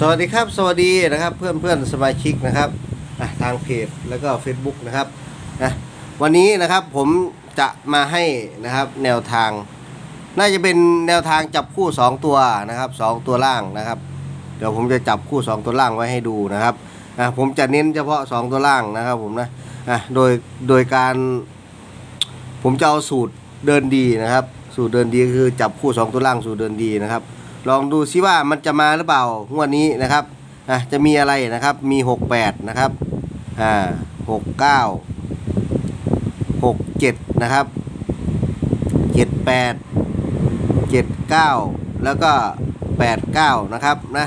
สวัสดีครับสวัสดีนะครับเพื่อนเพื่อนสมาชิกนะครับทางเพจแล้วก็ Facebook นะครับนะวันนี้นะครับผมจะมาให้นะครับแนวทาง น่าจะเป็นแนวทางจับคู่ 2 ตัวนะครับสองตัวล่างนะครับ เดี๋ยวผมจะจับคู่ 2 ตัวล่างไว้ให้ดูนะครับอะผมจะเน้นเฉพาะ 2 ตัวล่างนะครับผมนะอะโดยโดยการผมจะเอาสูตรเดินดีนะครับ สูตรเดินดีคือจับคู่ 2 ตัวล่างสูตรเดินดีนะครับ ลองดูซิว่ามันจะมาหรือเปล่างวดนี้นะครับอะจะมีอะไรนะครับมี 68 นะครับอ่า69 67 นะครับ 78 79 แล้วก็ 89 นะครับนะ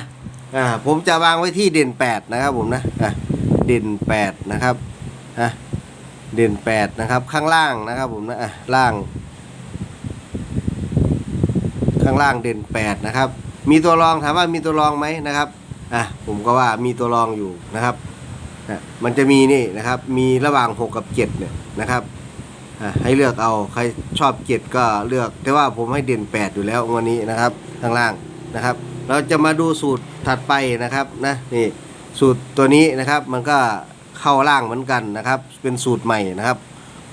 อ่าผมจะวางไว้ที่เด่น 8 นะครับผมนะอะเด่น 8 นะครับอะเด่น 8 นะครับข้างล่างนะครับผมนะอะล่าง ข้างล่างเด่น 8 นะครับ มีตัวรองถามว่ามีตัวรองไหมนะครับอะผมก็ว่ามีตัวรองอยู่นะครับนะมันจะมีนี่นะครับ มีระหว่าง 6 กับ 7 เนี่ยนะครับอะให้เลือกเอาใครชอบ 7 ก็เลือก แต่ว่าผมให้เด่น 8 อยู่แล้ววันนี้นะครับข้างล่างนะครับ เราจะมาดูสูตรถัดไปนะครับนะนี่สูตรตัวนี้นะครับมันก็เข้าล่างเหมือนกันนะครับ เป็นสูตรใหม่นะครับ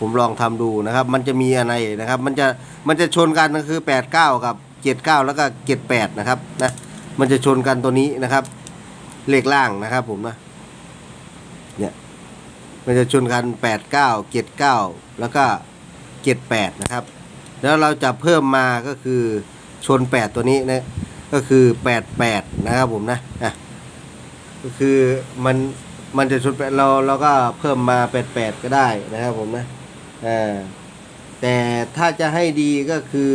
ผมลองทำดูนะครับ มันจะมีอะไรนะครับ มันจะมันจะชนกันก็คือ 8 9 กับ 7 9 แล้วก็ 7 8 นะครับนะมันจะชนกันตัวนี้นะครับ เลขล่างนะครับผมนะเนี่ยมันจะชนกัน 8 9 7 9 แล้วก็ 7 8 นะครับ แล้วเราจะเพิ่มมาก็คือชน 8 ตัวนี้นะก็คือ 8 8 นะครับผมนะอะก็คือมันมันจะชนแปดเราเราก็เพิ่มมา 8 8 ก็ได้นะครับผมนะอ่าแต่ถ้าจะให้ดีก็คือ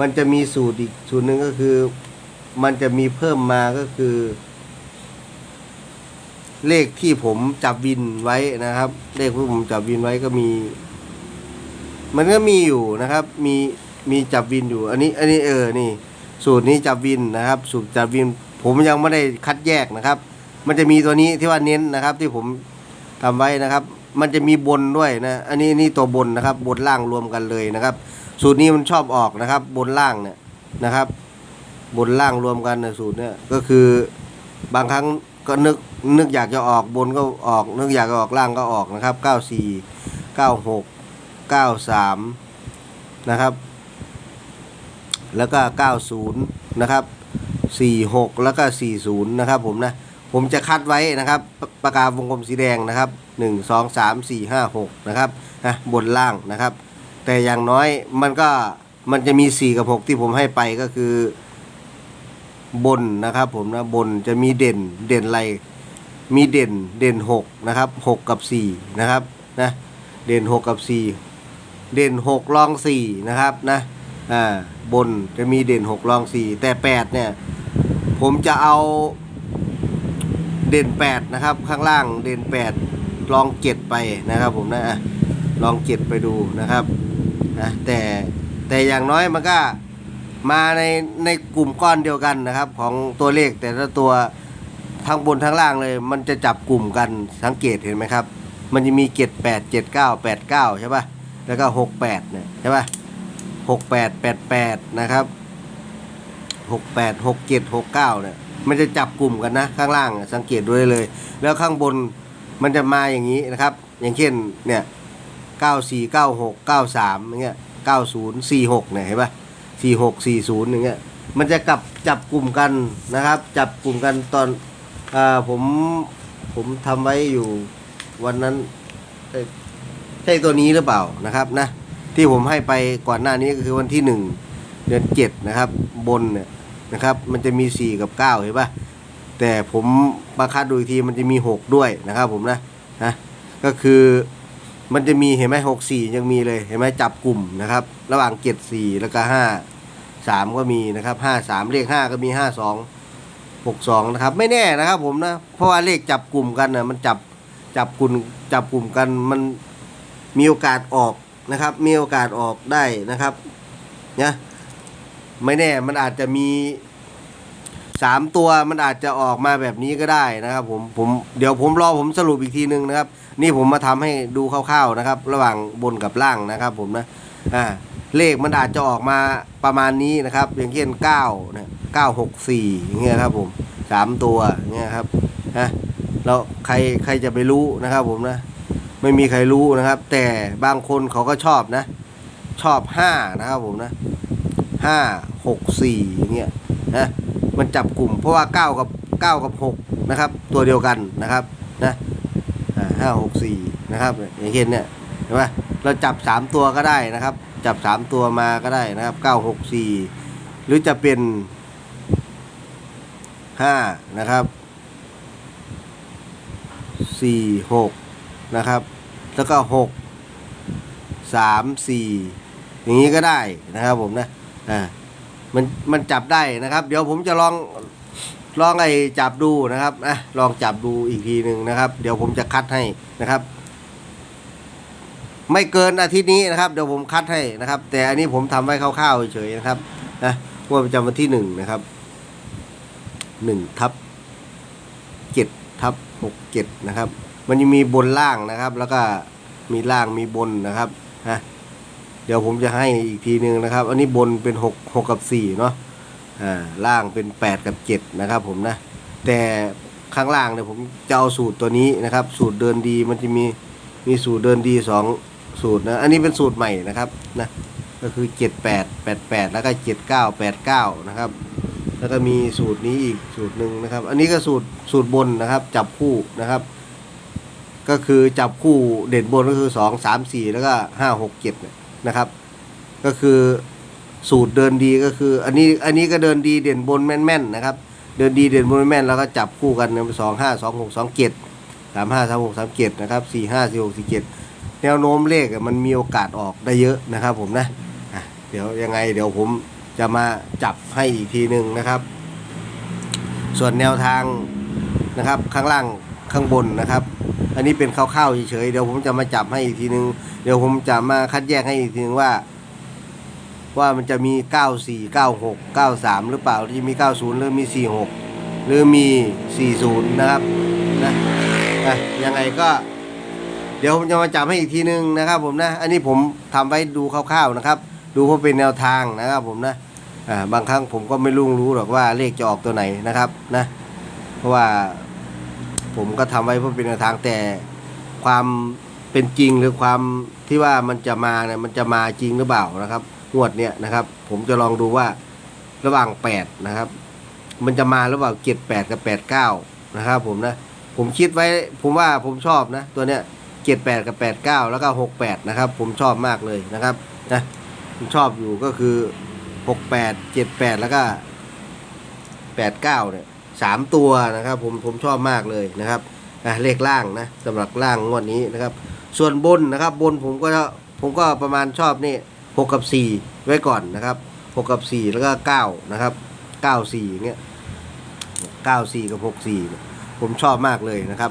มันจะมีสูตรอีกสูตรหนึ่งก็คือ มันจะมีเพิ่มมาก็คือ เลขที่ผมจับวินไว้นะครับ เลขที่ผมจับวินไว้ก็มี มันก็มีอยู่นะครับ มีมีจับวินอยู่ อันนี้ อันนี้เออนี่ สูตรนี้จับวินนะครับ สูตรจับวิน ผมยังไม่ได้คัดแยกนะครับ มันจะมีตัวนี้ที่ว่าเน้นนะครับ ที่ผมทำไว้นะครับ มันจะมีบนด้วยนะ อันนี้นี่ตัวบนนะครับ บนล่างรวมกันเลยนะครับ สูตรนี้มันชอบออกนะครับ บนล่างเนี่ยนะครับ บนล่างรวมกันนะสูตรเนี่ยก็คือบางครั้งก็นึกนึกอยากจะออกบนก็ออก นึกอยากจะออกล่างก็ออกนะครับเก้าสี่เก้าหกเก้าสามนะครับ แล้วก็เก้าศูนย์นะครับสี่หกแล้วก็สี่ศูนย์นะครับผมนะ ผมจะคัดไว้นะครับปปากกาวงกลมสีแดงนะครับหนึ่งสองสามสี่ห้าหกนะครับนะบนล่างนะครับ แต่อย่างน้อยมันก็มันจะมี 4 กับ 6 ที่ผมให้ไปก็คือบนนะครับผมนะบนจะมีเด่นเด่นอะไร มีเด่นเด่น 6 นะครับ 6 กับ 4 นะครับนะเด่น 6 กับ 4 เด่น 6 รอง 4 นะครับนะอ่าบนจะมีเด่น 6 รอง 4 แต่ 8 เนี่ย ผมจะเอาเด่น 8 นะครับ ข้างล่างเด่น 8 ลอง 7 ไปนะครับผมนะอะลอง 7 ไปดูนะครับ นะแต่แต่อย่างน้อยมันก็มาในในกลุ่มก้อนเดียวกันนะครับ ของตัวเลขแต่ละตัวทั้งบนทั้งล่างเลย มันจะจับกลุ่มกันสังเกตเห็นไหมครับ มันจะมีเจ็ดแปดเจ็ดเก้าแปดเก้าใช่ปะแล้วก็หกแปดเนี่ยใช่ปะหกแปดแปดแปดนะครับหกแปดหกเจ็ดหกเก้าเนี่ยมันจะจับกลุ่มกันนะข้างล่างสังเกตด้วยเลย แล้วข้างบนมันจะมาอย่างนี้นะครับ อย่างเช่นเนี่ย เก้าสี่เก้าหกเก้าสามอย่างเงี้ยเก้าศูนย์สี่หกเนี่ยเห็นปะสี่หกสี่ศูนย์อย่างเงี้ยมันจะกลับจับกลุ่มกันนะครับ จับกลุ่มกันตอนอผมผมทำไว้อยู่วันนั้นใช่ตัวนี้หรือเปล่านะครับนะที่ผมให้ไปก่อนหน้านี้ก็คือวันที่หนึ่งเดือนเจ็ดนะครับบนเนี่ยนะครับมันจะมีสี่กับเก้าเห็นปะแต่ผมมาคัดดูอีกทีมันจะมีหกด้วยนะครับผมนะนะก็คือ มันจะมีเห็นไหมหกสี่ยังมีเลยเห็นไหมจับกลุ่มนะครับ ระหว่างเจ็ดสี่แล้วก็ห้าสามก็มีนะครับห้าสามเลขห้าก็มีห้าสองหกสองนะครับ ไม่แน่นะครับ ผมนะเพราะว่าเลขจับกลุ่มกันนะมันจับจับกลุ่มจับกลุ่มกันมันมีโอกาสออกนะครับ มีโอกาสออกได้นะครับนะไม่แน่มันอาจจะมี สามตัวมันอาจจะออกมาแบบนี้ก็ได้นะครับผมผมเดี๋ยวผมรอผมสรุปอีกทีนึงนะครับ นี่ผมมาทำให้ดูคร่าวๆนะครับ ระหว่างบนกับล่างนะครับ ผมนะอ่าเลขมันอาจจะออกมาประมาณนี้นะครับ อย่างเช่น9นะ964อย่างเงี้ยครับผมสามตัวเนี่ยครับนะแล้วใครใครจะไปรู้นะครับ ผมนะ ไม่มีใครรู้นะครับ แต่บางคนเขาก็ชอบนะ ชอบห้านะครับผมนะห้าหกสี่อย่างเงี้ยนะ มันจับกลุ่ม เพราะว่าเก้ากับเก้ากับหกนะครับ ตัวเดียวกันนะครับนะห้าหกสี่นะครับอย่างเช่นเนี่ยเห็นไหมเราจับสามตัวก็ได้นะครับ จับสามตัวมาก็ได้นะครับเก้าหกสี่หรือจะเป็นห้านะครับสี่หกนะครับ แล้วก็หกสามสี่อย่างนี้ก็ได้นะครับผมนะอ่า มันมันจับได้นะครับ เดี๋ยวผมจะลองลองไอ้จับดูนะครับอะลองจับดูอีกทีหนึ่งนะครับ เดี๋ยวผมจะคัดให้นะครับ ไม่เกินอาทิตย์นี้นะครับ เดี๋ยวผมคัดให้นะครับ แต่อันนี้ผมทำไว้คร่าวๆเฉยๆนะครับนะงวดประจำวันที่หนึ่งนะครับหนึ่งทับเจ็ดทับหกเจ็ดนะครับ มันจะมีบนล่างนะครับ แล้วก็มีล่างมีบนนะครับนะ เดี๋ยวผมจะให้อีกทีหนึ่งนะครับ อันนี้บนเป็นหกหกกับสี่เนาะอ่าล่างเป็นแปดกับเจ็ดนะครับผมนะ แต่ข้างล่างเนี่ยผมจะเอาสูตรตัวนี้นะครับ สูตรเดินดีมันจะมีมีสูตรเดินดีสองสูตรนะ อันนี้เป็นสูตรใหม่นะครับนะก็คือเจ็ดแปดแปดแปดแล้วก็เจ็ดเก้าแปดเก้านะครับ แล้วก็มีสูตรนี้อีกสูตรหนึ่งนะครับ อันนี้ก็สูตรสูตรบนนะครับ จับคู่นะครับก็คือจับคู่เด่นบนก็คือสองสามสี่แล้วก็ห้าหกเจ็ดน นะครับ ก็คือสูตรเดินดีก็คือ อันนี้อันนี้ก็เดินดีเด่นบนแม่นๆนะครับ เดินดีเด่นบนแม่นแล้วก็จับคู่กันสองห้าสองหกสองเจ็ดสามห้าสามหกสามเจ็ดนะครับสี่ห้าสี่หกสี่เจ็ดแนวโน้มเลขมันมีโอกาสออกได้เยอะนะครับ ผมนะเดี๋ยวยังไงเดี๋ยวผมจะมาจับให้อีกทีหนึ่งนะครับ ส่วนแนวทางนะครับข้างล่าง ข้างบนนะครับ อันนี้เป็นคร่าวๆเฉยๆเดี๋ยวผมจะมาจับให้อีกทีนึง เดี๋ยวผมจะมาคัดแยกให้อีกทีนึงว่า ว่ามันจะมี 94 96 93 หรือเปล่าหรือจะมี 90 หรือมี 46 หรือมี 40 นะครับนะอะยังไงก็เดี๋ยวผมจะมาจับให้อีกทีนึงนะครับ ผมนะ อันนี้ผมทำไว้ดูคร่าวๆนะครับ ดูเพื่อเป็นแนวทางนะครับ ผมนะอ่าบางครั้งผมก็ไม่รู้รู้หรอกว่าเลขจะออกตัวไหนนะครับนะ เพราะว่า ผมก็ทำไว้เพื่อเป็นแนวทางแต่ความเป็นจริงหรือความที่ว่ามันจะมาเนี่ยมันจะมาจริงหรือเปล่านะครับงวดเนี้ยนะครับ ผมจะลองดูว่าระหว่างแปดนะครับ มันจะมาหระหว่างเจ็ดแปดกับแปดเก้านะครับ ผมนะผมคิดไว้ผมว่าผมชอบนะ ตัวเนี้ยเจ็ดแปดกับแปดเก้าแล้วก็หกแปดนะครับ ผมชอบมากเลยนะครับนะผมชอบอยู่ก็คือหกแปดเจ็ดแปดแล้วก็แปดเก้าเนี่ย สามตัวนะครับ ผมผมชอบมากเลยนะครับอะเลขล่างนะสำหรับล่างงวดนี้นะครับ ส่วนบนนะครับบนผมก็ผมก็ประมาณชอบนี่หกกับสี่ไว้ก่อนนะครับหกกับสี่แล้วก็เก้านะครับเก้าสี่เงี้ยเก้าสี่กับหกสี่ผมชอบมากเลยนะครับ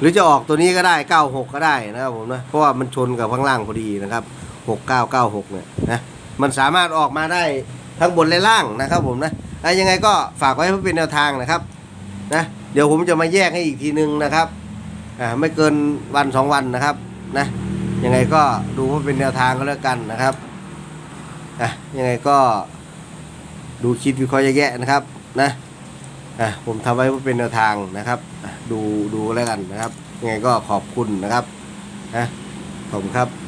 หรือจะออกตัวนี้ก็ได้เก้าหกก็ได้นะครับผมนะเพราะว่ามันชนกับข้างล่างพอดีนะครับหกเก้าเก้าหกเนี่ยนะมันสามารถออกมาได้ทั้งบนและล่างนะครับผมนะ อะยังไงก็ฝากไว้เพื่อเป็นแนวทางนะครับนะเดี๋ยวผมจะมาแยกให้อีกทีนึงนะครับอ่าไม่เกินวันสองวันนะครับนะยังไงก็ดูว่าเป็นแนวทางก็แล้วกันนะครับอะยังไงก็ดูคิดวิเคราะห์แยะนะครับนะอะผมทำไว้เพื่อเป็นแนวทางนะครับดูดูแล้วกันนะครับยังไงก็ขอบคุณนะครับนะขอบคุณครับ